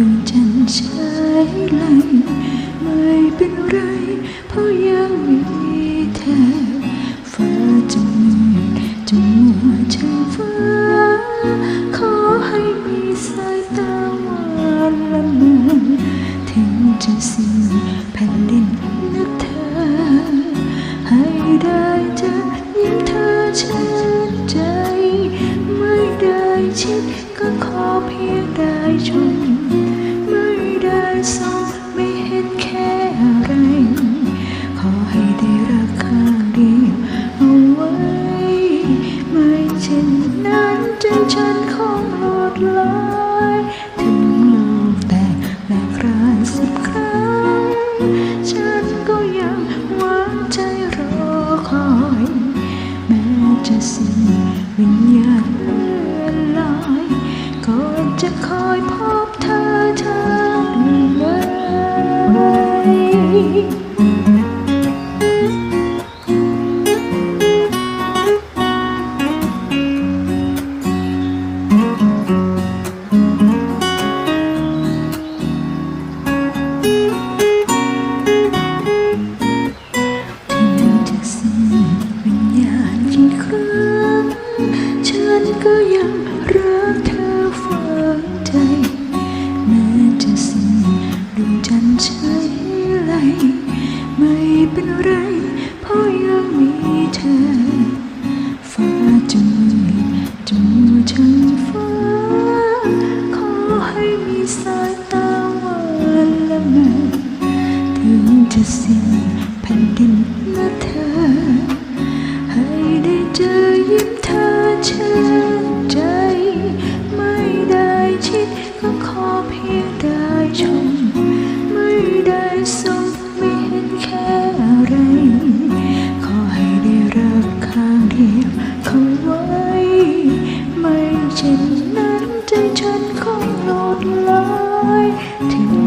นใช้ไหลไม่เป็นไร เพราะยังมีเธอฟ้าจะมืดจะมัวช่างฟ้า ขอให้มีสายตาหวานละเมอถึงจะสิ้นแผ่นดิน สองไม่เห็นแค่อะไร ขอให้ได้รักข้างเดียวเอาไว้ ไม่เช่นนั้นใจฉันคงหลุดลอยถึงโลกแตกแหลกรานสิบครั้ง ฉันก็ยังหวังใจรอคอย แม้จะสิ้นวิญญาณเลื่อนลอยก่อนจะคอย ก็ยังรักเธอฝังใจแม้จะสิ้นดวงจันทร์ใช้ไหลไม่เป็นไรเพราะยังมีเธอฟ้าจะมืดจะมัวช่างฟ้าขอให้มีสายตาหวานละเมอถึงจะสิ้นแผ่นดินและเธอ ให้ได้เจอยิ้ม เช่นนั้นใจฉันคงหลุดลอยถึง